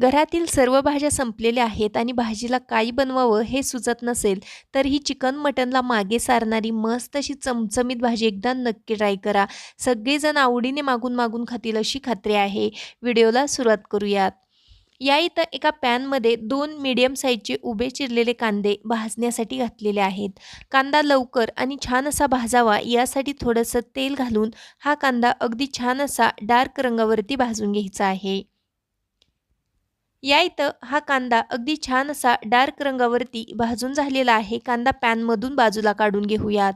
घरातील सर्व भाज्या संपलेल्या आहेत आणि भाजीला काही बनवावं हे सुचत नसेल तर ही चिकन मटनला मागे सारणारी मस्त अशी चमचमीत भाजी एकदा नक्की ट्राय करा. सगळेजण आवडीने मागून मागून खातील अशी खात्री आहे. व्हिडिओला सुरुवात करूयात. या इथं एका पॅनमध्ये दोन मीडियम साईजचे उभे चिरलेले कांदे भाजण्यासाठी घातलेले आहेत. कांदा लवकर आणि छान असा भाजावा यासाठी थोडंसं तेल घालून हा कांदा अगदी छान असा डार्क रंगावरती भाजून घ्यायचा आहे. या इथं हा कांदा अगदी छान असा डार्क रंगावरती भाजून झालेला आहे. कांदा पॅनमधून बाजूला काढून घेऊयात.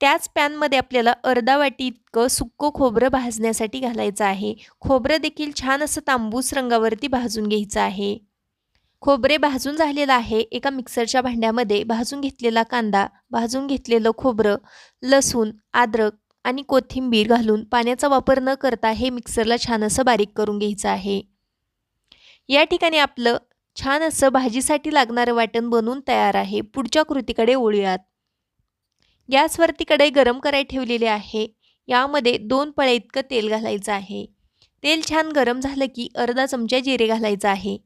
त्याच पॅनमध्ये आपल्याला अर्धा वाटी इतकं सुक्कं खोबरं भाजण्यासाठी घालायचं आहे. खोबरं देखील छान असं तांबूस रंगावरती भाजून घ्यायचं आहे. खोबरे भाजून झालेलं आहे. एका मिक्सरच्या भांड्यामध्ये भाजून घेतलेला कांदा भाजून घेतलेलं खोबरं लसूण अद्रक आणि कोथिंबीर घालून पाण्याचा वापर न करता हे मिक्सरला छान असं बारीक करून घ्यायचं आहे. या ठिकाणी आपलं छान असं भाजीसाठी लागणारं वाटण बनवून तयार आहे. पुढच्या कृतीकडे ओळूयात गॅसवरती कढई गरम करायला ठेवलेली आहे. यामध्ये दोन पळे इतकं तेल घालायचं आहे. तेल छान गरम झालं की अर्धा चमचा जिरे घालायचं आहे.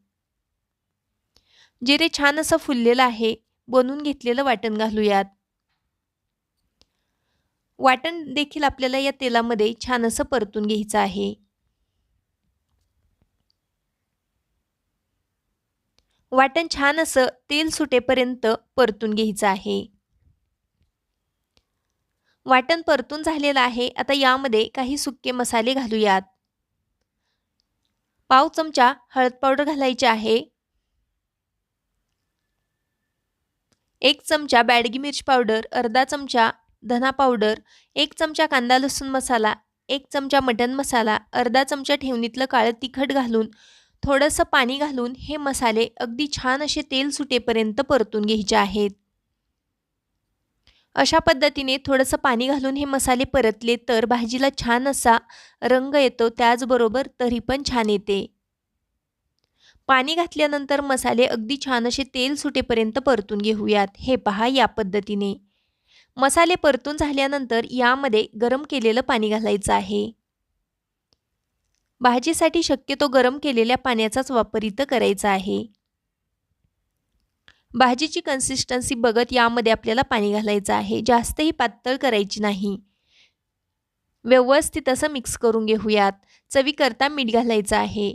जिरे छान असं फुललेलं आहे. बनवून घेतलेलं वाटण घालूयात. वाटण देखील आपल्याला या तेलामध्ये छान असं परतून घ्यायचं आहे. वाटण छान असं तेल सुटेपर्यंत परतून घ्यायचं आहे. वाटण परतून झालेलं आहे. आता यामध्ये काही सुके मसाले घालूयात. पाव चमचा हळद पावडर घालायची आहे. एक चमचा बॅडगी मिरच पावडर अर्धा चमचा धना पावडर एक चमचा कांदा लसूण मसाला एक चमचा मटन मसाला अर्धा चमचा ठेवणीतलं काळं तिखट घालून थोडंसं पाणी घालून हे मसाले अगदी छान असे तेल सुटेपर्यंत परतून घ्यायचे आहेत. अशा पद्धतीने थोडंसं पाणी घालून हे मसाले परतले तर भाजीला छान असा रंग येतो त्याचबरोबर तरी पण छान येते. पाणी घातल्यानंतर मसाले अगदी छान असे तेल सुटेपर्यंत परतून घेऊयात. हे पहा या पद्धतीने. मसाले परतून झाल्यानंतर यामध्ये गरम केलेलं पाणी घालायचं आहे. भाजीसाठी शक्यतो गरम केलेल्या पाण्याचाच वापर इथं करायचा आहे. भाजीची कन्सिस्टन्सी बघत यामध्ये आपल्याला पाणी घालायचं आहे. जास्तही पातळ करायची नाही. व्यवस्थित असं मिक्स करून घेऊयात. चवीकरता मीठ घालायचं आहे.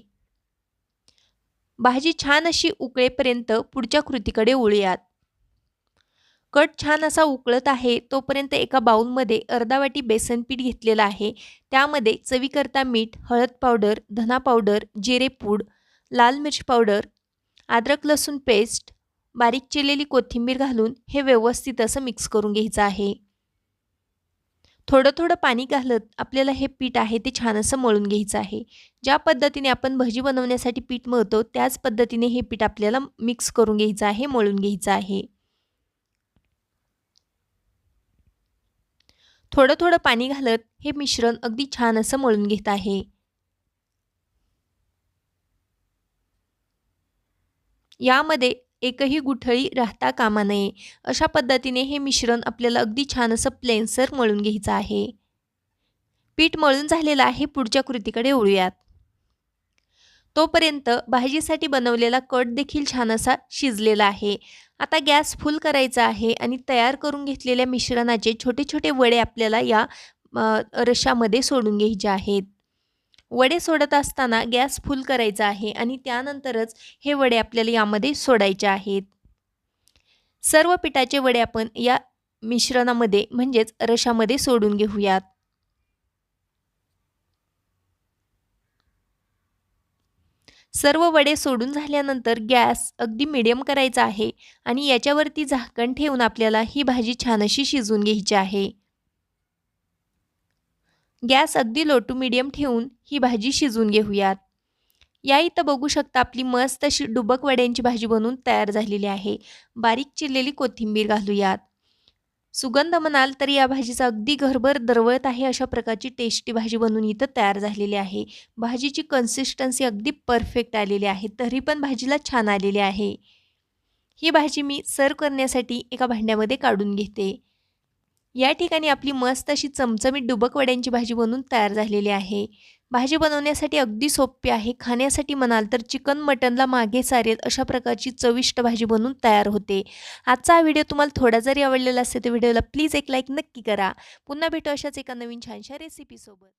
भाजी छान अशी उकळेपर्यंत पुढच्या कृतीकडे ओळूयात कट छान असा उकळत आहे तोपर्यंत एका बाऊलमध्ये अर्धा वाटी बेसन पीठ घेतलेलं आहे. त्यामध्ये चवीकरता मीठ हळद पावडर धना पावडर जिरे पूड लाल मिरची पावडर अद्रक लसूण पेस्ट बारीक चिरलेली कोथिंबीर घालून हे व्यवस्थित असं मिक्स करून घ्यायचं आहे. थोडं थोडं पाणी घालत आपल्याला हे पीठ आहे ते छान असं मळून घ्यायचं आहे. ज्या पद्धतीने आपण भजी बनवण्यासाठी पीठ मळतो त्याच पद्धतीने हे पीठ आपल्याला मिक्स करून घ्यायचं आहे मळून घ्यायचं आहे. थोडं थोडं पाणी घालत हे मिश्रण अगदी छान असं मळून घेत आहे. यामध्ये एकही गुठळी राहता कामा नये. अशा पद्धतीने हे मिश्रण आपल्याला अगदी छान असं प्लेनसर मळून घ्यायचं आहे. पीठ मळून झालेलं आहे. पुढच्या कृतीकडे ओळूयात तोपर्यंत भाजीसाठी बनवलेला कट देखील छान असा शिजलेला आहे. आता गॅस फुल करायचा आहे आणि तयार करून घेतलेल्या मिश्रणाचे छोटे छोटे वडे आपल्याला या रशामध्ये सोडून घ्यायचे आहेत. वडे सोडत असताना गॅस फुल करायचा आहे आणि त्यानंतरच हे वडे आपल्याला यामध्ये सोडायचे आहेत. सर्व पिठाचे वडे आपण या मिश्रणामध्ये म्हणजेच रशामध्ये सोडून घेऊयात. सर्व वडे सोडून झाल्यानंतर गॅस अगदी मिडियम करायचा आहे आणि याच्यावरती झाकण ठेवून आपल्याला ही भाजी छान अशी शिजवून घ्यायची आहे. गॅस अगदी लो टू मिडियम ठेवून ही भाजी शिजवून घेऊयात. या इथं बघू शकता आपली मस्त अशी डुबक वड्यांची भाजी बनवून तयार झालेली आहे. बारीक चिरलेली कोथिंबीर घालूयात. सुगंध म्हणाल तर या भाजीचा अगदी घरभर दरवळत आहे अशा प्रकारची टेस्टी भाजी बनवून इथं तयार झालेली आहे. भाजीची कन्सिस्टन्सी अगदी परफेक्ट आलेली आहे. तरी पण भाजीला छान आलेली आहे. ही भाजी मी सर्व करण्यासाठी एका भांड्यामध्ये काढून घेते. या ठिकाणी आपली मस्त अशी चमचमीत डुबक वड्यांची भाजी बनवून तयार झालेली आहे. भाजी बनवण्यासाठी अगदी सोपी आहे. खाण्यासाठी म्हणाल तर चिकन मटनला मागे सारेल अशा प्रकारची चविष्ट भाजी बनवून तयार होते. आजचा हा व्हिडिओ तुम्हाला थोडा जरी आवडलेला असेल तर व्हिडिओला प्लीज एक लाईक नक्की करा. पुन्हा भेटू अशाच एका नवीन छानशा रेसिपीसोबत